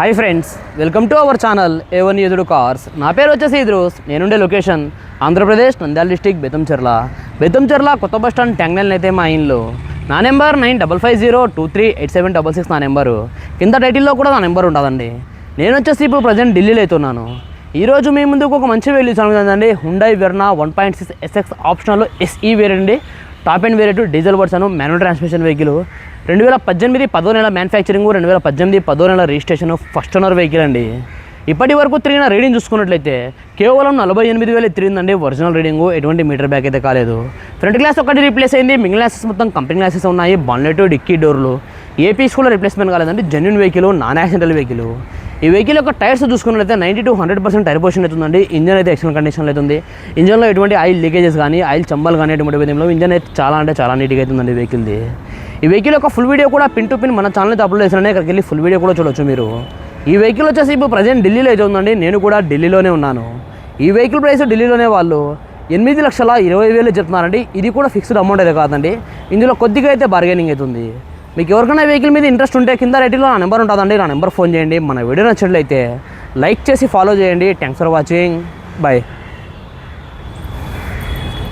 Hi friends welcome to our channel A one ఎదుడు cars నా పేరు వచ్చేసి ఇద్రూస్ నేనుండే లొకేషన్ ఆంధ్రప్రదేశ్ నంద్యాల డిస్టిక్ బెతంచెర్ల బెతంచెర్ల కొత్త బస్ స్టాండ్ ట్యాంగ్నల్ అయితే మా ఇంట్లో నా number nine double five zero two three eight seven double six నా నెంబరు. కింద టైటిల్లో కూడా నా నెంబర్ ఉంటుందండి నేను వచ్చేసి ఇప్పుడు ప్రజెంట్ ఢిల్లీలో అవుతున్నాను ఈరోజు మీ ముందుకు ఒక మంచి వెల్యూ కదండి Hyundai Verna one point six SX optional SE వేరండి అండి. Top and variant diesel version manual transmission vehicle. రెండు వేల పద్దెనిమిది పదో నెల మ్యానుఫ్యాక్చరింగ్ రెండు వేల పద్దెనిమిది పదో నెల రిజిస్ట్రేషన్ ఫస్ట్ ఓనర్ వెహికల్ అండి. ఇప్పటి వరకు తిరిగిన రీడింగ్ చూసుకున్నట్లయితే కేవలం నలభై ఎనిమిది వేలు తిరిగిందండి ఒరిజినల్ రీడింగ్ ఎటువంటి మీటర్ బ్యాక్ అయితే కాలేదు. ఫ్రంట్ గ్లాస్ ఒకటి రీప్లేస్ అయింది మిగిలిన గ్లాసెస్ మొత్తం కంపెనీ గ్లాసెస్ ఉన్నాయి బాన్లెట్ డిక్కీ డోర్లు. ఏపీ పీస్ కూడా రిప్లేస్మెంట్ కాలేదండి genuine vehicle non accidental vehicle. ఈ వెహికల్ యొక్క టైర్స్ చూసుకున్నట్లయితే ninety to hundred percent tyre position అవుతుందండి ఇంజన్ అయితే ఎక్సలెంట్ కండిషన్లో అవుతుంది ఇంజన్లో ఎటువంటి ఆయిల్ లీకేజెస్ కానీ ఆయిల్ చంబల్ కానీ ఎటువంటి విధంలో ఇంజన్ అయితే చాలా అంటే చాలా నీట్గా అవుతుందండి వెహికల్ది. ఈ వెహికల్ యొక్క ఫుల్ వీడియో కూడా పిన్ టు పిన్ మన ఛానల్ అయితే అప్లోడ్ చేసినా ఇక్కడికి వెళ్ళి ఫుల్ వీడియో కూడా చూడొచ్చు మీరు. ఈ వెహికల్ వచ్చేసి ఇప్పుడు ప్రజెంట్ ఢిల్లీలో అయితే ఉందండి. నేను కూడా ఢిల్లీలోనే ఉన్నాను. ఈ వెహికల్ ప్రైస్ ఢిల్లీలోనే వాళ్ళు ఎనిమిది లక్షల ఇరవై వేలు చెప్తున్నారండి. ఇది కూడా ఫిక్స్డ్ అమౌంట్ అయితే కాదండి. ఇందులో కొద్దిగా అయితే బార్గెనింగ్ అవుతుంది మీకు ఎవరికైనా వెహికల్ మీద ఇంట్రెస్ట్ ఉంటే కింద రేటిలో నా నెంబర్ ఉంటుందండి. నా నెంబర్ ఫోన్ చేయండి. మన వీడియో నచ్చినట్లయితే లైక్ చేసి ఫాలో చేయండి. Thanks for watching bye